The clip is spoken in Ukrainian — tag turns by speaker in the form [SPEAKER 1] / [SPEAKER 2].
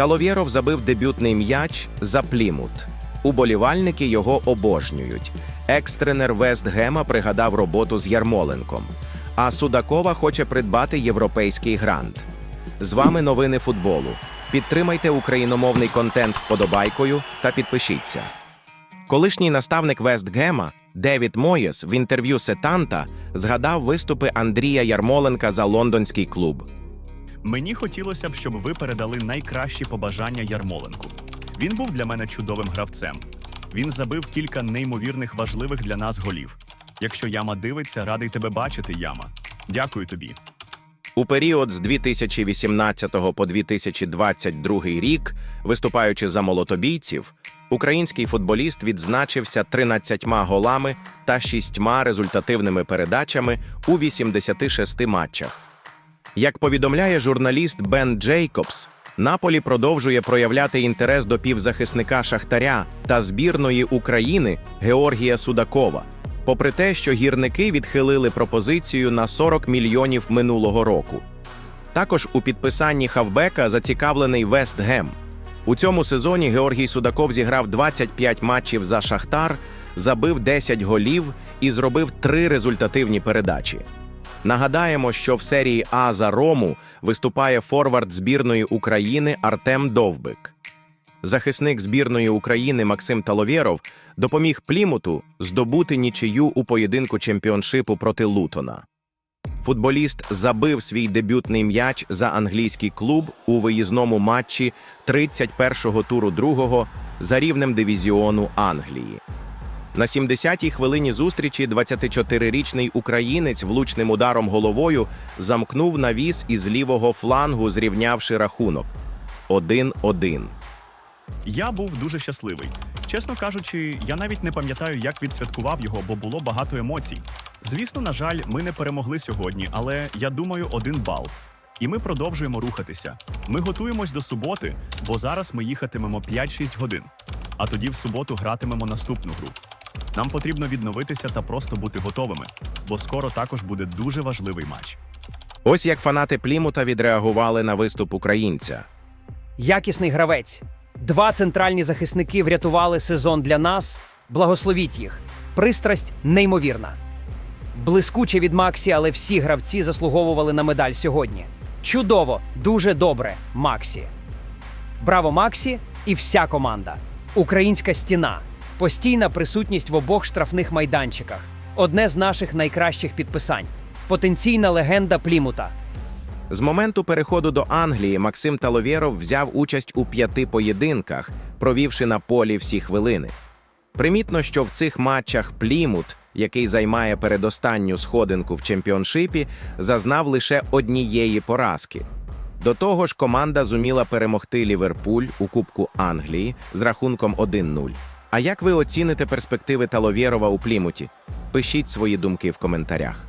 [SPEAKER 1] Таловєров забив дебютний м'яч за Плімут. Уболівальники його обожнюють. Екс-тренер Вест Гема пригадав роботу з Ярмоленком. А Судакова хоче придбати європейський грант. З вами новини футболу. Підтримайте україномовний контент вподобайкою та підпишіться. Колишній наставник Вестгема Девід Моєс в інтерв'ю Сетанта згадав виступи Андрія Ярмоленка за лондонський клуб.
[SPEAKER 2] Мені хотілося б, щоб ви передали найкращі побажання Ярмоленку. Він був для мене чудовим гравцем. Він забив кілька неймовірних важливих для нас голів. Якщо Яма дивиться, радий тебе бачити, Яма. Дякую тобі.
[SPEAKER 1] У період з 2018 по 2022 рік, виступаючи за молотобійців, український футболіст відзначився 13 голами та 6 результативними передачами у 86 матчах. Як повідомляє журналіст Бен Джейкобс, Наполі продовжує проявляти інтерес до півзахисника Шахтаря та збірної України Георгія Судакова, попри те, що гірники відхилили пропозицію на 40 мільйонів минулого року. Також у підписанні хавбека зацікавлений Вест Гем. У цьому сезоні Георгій Судаков зіграв 25 матчів за Шахтар, забив 10 голів і зробив 3 результативні передачі. Нагадаємо, що в серії А за Рому виступає форвард збірної України Артем Довбик. Захисник збірної України Максим Таловєров допоміг Плімуту здобути нічию у поєдинку чемпіоншипу проти Лутона. Футболіст забив свій дебютний м'яч за англійський клуб у виїзному матчі 31-го туру другого за рівнем дивізіону Англії. На 70-й хвилині зустрічі 24-річний українець влучним ударом головою замкнув навіс із лівого флангу, зрівнявши рахунок 1-1.
[SPEAKER 2] Я був дуже щасливий. Чесно кажучи, я навіть не пам'ятаю, як відсвяткував його, бо було багато емоцій. Звісно, на жаль, ми не перемогли сьогодні, але я думаю, один бал. І ми продовжуємо рухатися. Ми готуємось до суботи, бо зараз ми їхатимемо 5-6 годин. А тоді в суботу гратимемо наступну гру. Нам потрібно відновитися та просто бути готовими, бо скоро також буде дуже важливий матч.
[SPEAKER 1] Ось як фанати Плімута відреагували на виступ українця.
[SPEAKER 3] Якісний гравець. Два центральні захисники врятували сезон для нас. Благословіть їх. Пристрасть неймовірна. Блискуче від Максі, але всі гравці заслуговували на медаль сьогодні. Чудово, дуже добре, Максі. Браво, Максі і вся команда. Українська стіна. Постійна присутність в обох штрафних майданчиках. Одне з наших найкращих підписань. Потенційна легенда Плімута.
[SPEAKER 1] З моменту переходу до Англії Максим Таловєров взяв участь у п'яти поєдинках, провівши на полі всі хвилини. Примітно, що в цих матчах Плімут, який займає передостанню сходинку в чемпіоншипі, зазнав лише однієї поразки. До того ж, команда зуміла перемогти Ліверпуль у Кубку Англії з рахунком 1-0. А як ви оціните перспективи Таловєрова у Плімуті? Пишіть свої думки в коментарях.